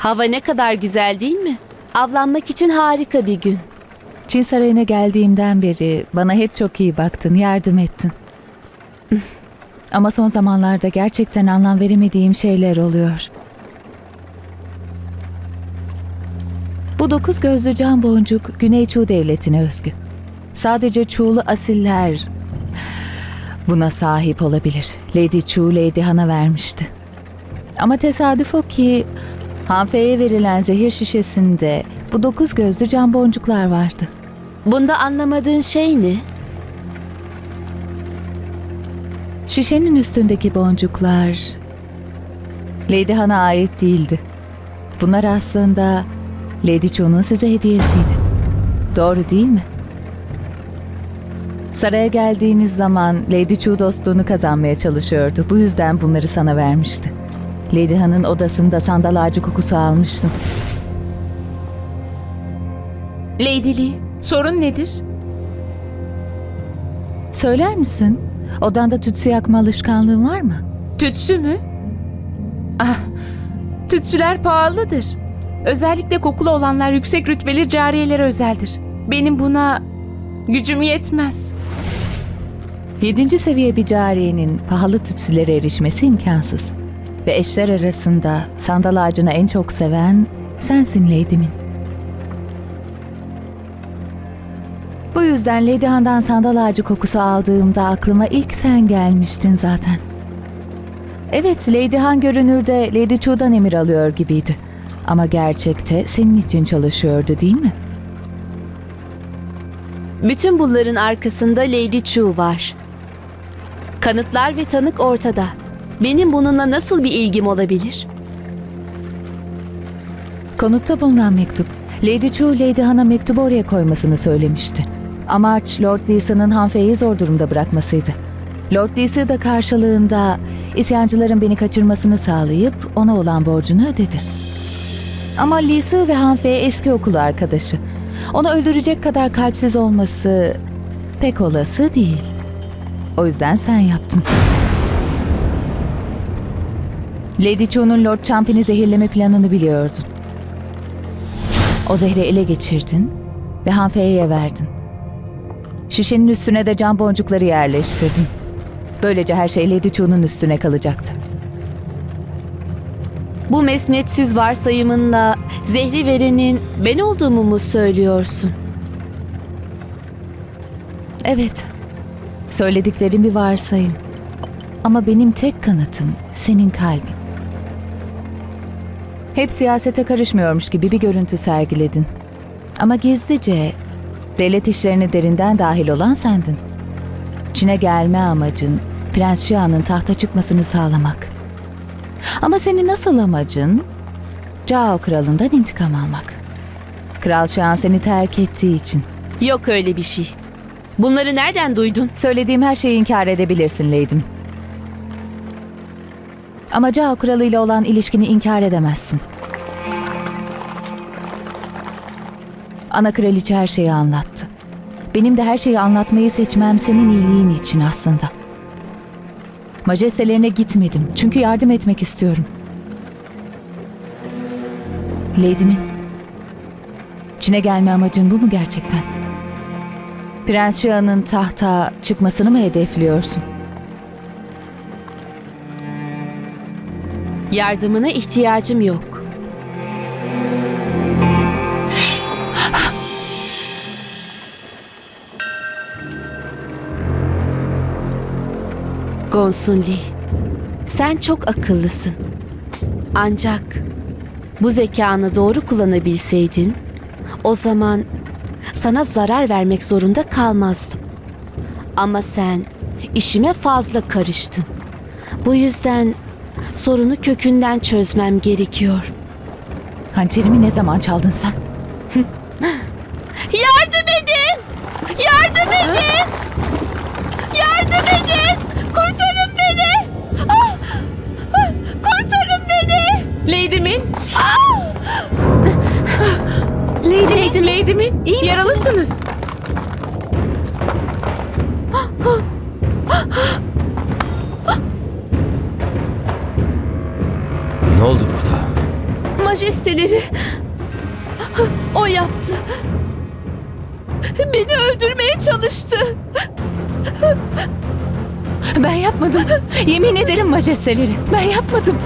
Hava ne kadar güzel değil mi? Avlanmak için harika bir gün. Çin Sarayı'na geldiğimden beri bana hep çok iyi baktın, yardım ettin. Ama son zamanlarda gerçekten anlam veremediğim şeyler oluyor. Bu dokuz gözlü can boncuk Güney Çuğ Devleti'ne özgü. Sadece Çuğlu asiller buna sahip olabilir. Lady Chu Lady Han'a vermişti. Ama tesadüf o ki Hanfe'ye verilen zehir şişesinde bu dokuz gözlü can boncuklar vardı. Bunda anlamadığın şey ne? Şişenin üstündeki boncuklar Lady Han'a ait değildi. Bunlar aslında Lady Chu'nun size hediyesiydi. Doğru değil mi? Saraya geldiğiniz zaman Lady Chu dostluğunu kazanmaya çalışıyordu. Bu yüzden bunları sana vermişti. Lady Han'ın odasında sandal ağacı kokusu almıştım. Lady Lee, sorun nedir? Söyler misin? Odanda tütsü yakma alışkanlığın var mı? Tütsü mü? Ah, tütsüler pahalıdır. Özellikle kokulu olanlar yüksek rütbeli cariyelere özeldir. Benim buna gücüm yetmez. Yedinci seviye bir cariyenin pahalı tütsülere erişmesi imkansız. Ve eşler arasında sandal ağacını en çok seven sensin Lady'min. Bu yüzden Lady Han'dan sandal ağacı kokusu aldığımda aklıma ilk sen gelmiştin zaten. Evet, Lady Han görünürde Lady Chu'dan emir alıyor gibiydi. Ama gerçekte senin için çalışıyordu değil mi? Bütün bunların arkasında Lady Chu var. Kanıtlar ve tanık ortada. Benim bununla nasıl bir ilgim olabilir? Konutta bulunan mektup. Lady Chu, Lady Han'a mektubu oraya koymasını söylemişti. Amaç Lord Lee'sa'nın Hanfei'yi zor durumda bırakmasıydı. Lord Lee'sa da karşılığında isyancıların beni kaçırmasını sağlayıp ona olan borcunu ödedi. Ama Lee'sa ve Hanfei eski okul arkadaşı. Onu öldürecek kadar kalpsiz olması pek olası değil. O yüzden sen yaptın. Lady Chu'nun Lord Champion'i zehirleme planını biliyordun. O zehri ele geçirdin ve Hanfei'ye verdin. Şişenin üstüne de cam boncukları yerleştirdin. Böylece her şey Lady Chu'nun üstüne kalacaktı. Bu mesnetsiz varsayımınla zehri verenin ben olduğumu mu söylüyorsun? Evet, söylediklerim bir varsayım. Ama benim tek kanıtım senin kalbin. Hep siyasete karışmıyormuş gibi bir görüntü sergiledin. Ama gizlice devlet işlerine derinden dahil olan sendin. Çin'e gelme amacın Prens Xia'nın tahta çıkmasını sağlamak. Ama senin asıl amacın Cao kralından intikam almak. Kral Xian seni terk ettiği için. Yok öyle bir şey. Bunları nereden duydun? Söylediğim her şeyi inkar edebilirsin Leydim. Ama Cao Kralı olan ilişkini inkar edemezsin. Ana kraliçe her şeyi anlattı. Benim de her şeyi anlatmayı seçmem senin iyiliğin için aslında. Majestelerine gitmedim çünkü yardım etmek istiyorum. Lady'min. Çin'e gelme amacın bu mu gerçekten? Prens Xia'nın tahta çıkmasını mı hedefliyorsun? Yardımına ihtiyacım yok. Gonsun Lee, sen çok akıllısın. Ancak bu zekanı doğru kullanabilseydin, o zaman sana zarar vermek zorunda kalmazdım. Ama sen işime fazla karıştın. Bu yüzden sorunu kökünden çözmem gerekiyor. Hançerimi ne zaman çaldın sen? Yardım edin! Yardım edin! Yardım edin! Kurtarın beni! Ah! Ah! Kurtarın beni! Lady Min, Ah! Lady, Lady Min, yaralısınız. Ne oldu burada? Majesteleri. O yaptı. Beni öldürmeye çalıştı. Ben yapmadım. Yemin ederim majesteleri. Ben yapmadım.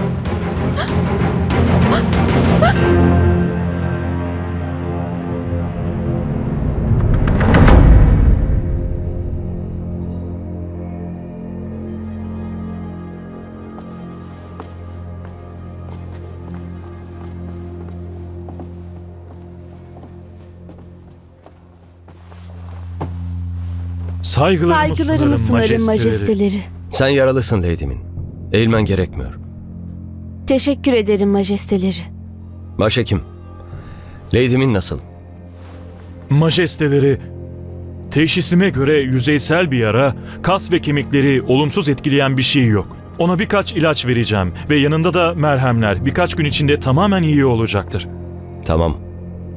Saygılarımı, Saygılarımı sunarım majesteleri. Sen yaralısın Lady'min. Eğilmen gerekmiyor. Teşekkür ederim majesteleri. Başhekim. Lady'min nasıl? Majesteleri, teşhisime göre yüzeysel bir yara, kas ve kemikleri olumsuz etkileyen bir şey yok. Ona birkaç ilaç vereceğim ve yanında da merhemler. Birkaç gün içinde tamamen iyi olacaktır. Tamam.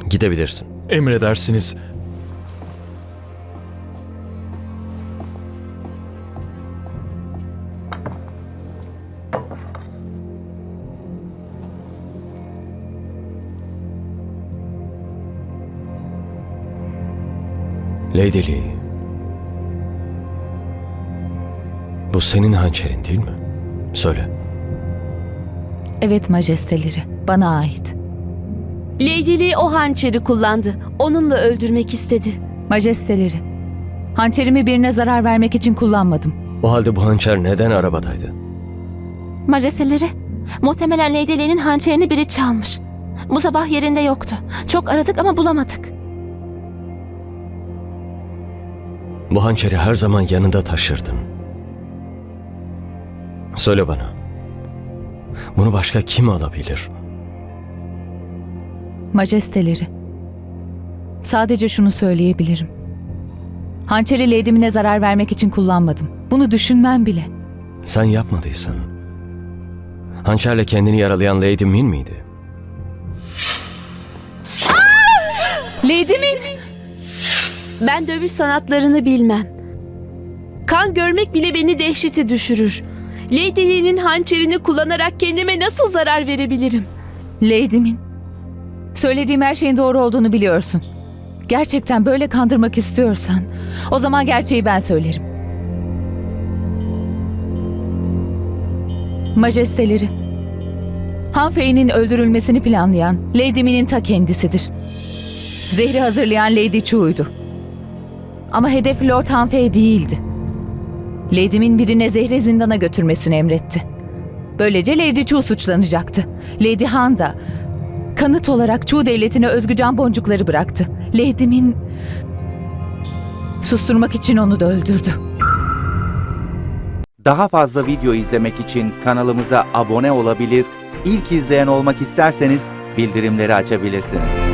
Gidebilirsin. Emredersiniz. Lady Lee. Bu senin hançerin değil mi? Söyle. Evet majesteleri. Bana ait. Lady Lee o hançeri kullandı. Onunla öldürmek istedi. Majesteleri. Hançerimi birine zarar vermek için kullanmadım. O halde bu hançer neden arabadaydı? Majesteleri, muhtemelen Lady Lee'nin hançerini biri çalmış. Bu sabah yerinde yoktu. Çok aradık ama bulamadık. Bu hançeri her zaman yanında taşırdın. Söyle bana. Bunu başka kim alabilir? Majesteleri. Sadece şunu söyleyebilirim. Hançeri Lady'mine zarar vermek için kullanmadım. Bunu düşünmem bile. Sen yapmadıysan. Hançerle kendini yaralayan Lady Min miydi? Lady'min! Ben dövüş sanatlarını bilmem. Kan görmek bile beni dehşete düşürür. Lady Lee'nin hançerini kullanarak kendime nasıl zarar verebilirim? Lady'min. Söylediğim her şeyin doğru olduğunu biliyorsun. Gerçekten böyle kandırmak istiyorsan o zaman gerçeği ben söylerim. Majesteleri. Hanfei'nin öldürülmesini planlayan Lady Min'in ta kendisidir. Zehri hazırlayan Lady Chu'ydu. Ama hedef Lord Hanfei değildi. Lady Min birine zehri zindana götürmesini emretti. Böylece Lady Chu suçlanacaktı. Lady Han da kanıt olarak Chu devletine özgü can boncukları bıraktı. Lady Min susturmak için onu da öldürdü. Daha fazla video izlemek için kanalımıza abone olabilir, ilk izleyen olmak isterseniz bildirimleri açabilirsiniz.